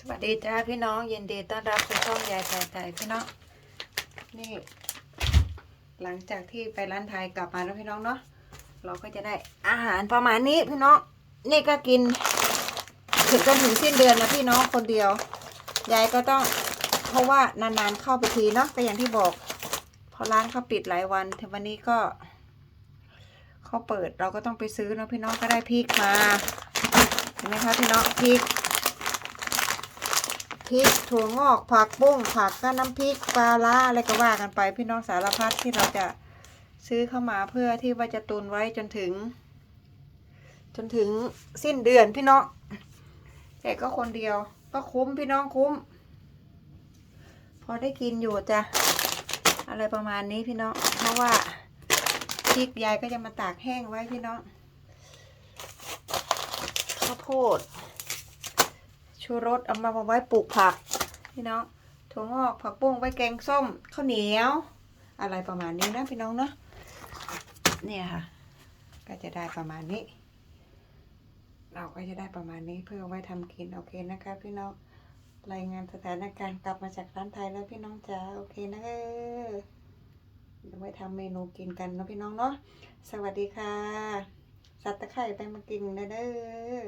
สวัสดีจ้าพี่น้องเยินดีต้อนรับสู่ช่องยายไทยไทยพี่น้องนี่ หลังจากที่ไปร้านไทยกลับมาแล้วพี่น้องเนาะเราก็จะได้อาหารประมาณนี้พี่น้องนี่ก็กินถึงจนถึงสิ้นเดือนนะพี่น้องคนเดียวยายก็ต้องเพราะว่านานๆเข้าไปทีเนาะก็อย่างที่บอกพอร้านเขาปิดหลายวันแต่วันนี้ก็เขาเปิดเราก็ต้องไปซื้อเนาะพี่น้องก็ได้พริกมาเห็นไหมคะพี่น้องพริก พริกถั่วงอกผักบุ้งผักก็น้ำพริกปลาล่าอะไรก็ว่ากันไป พี่น้องสารพัดที่เราจะซื้อเข้ามาเพื่อที่ว่าจะตุนไว้จนถึง จนถึงสิ้นเดือนพี่น้องแต่ก็คนเดียวก็คุ้มพี่น้องคุ้ม พอได้กินอยู่จ้ะอะไรประมาณนี้พี่น้องเพราะว่าพริกยายก็จะมาตากแห้งไว้พี่น้องข้าวโพด ชูรสเอามาไว้ปลูกผักพี่น้องถั่วงอกผักบุ้งไว้แกงส้มข้าวเหนียว อะไรประมาณนี้นะพี่น้องเนาะเนี่ยค่ะ ก็จะได้ประมาณนี้ เราก็จะได้ประมาณนี้เพื่อไว้ทำกินโอเคนะคะพี่น้องรายงานสถานการณ์กลับมาจากร้านไทยแล้วพี่น้องจ๋าโอเคนะเออเดี๋ยวไว้ทำเมนูกินกันนะพี่น้องเนาะสวัสดีค่ะ สัตว์ตะไคร่ไปมากินนะเด้อ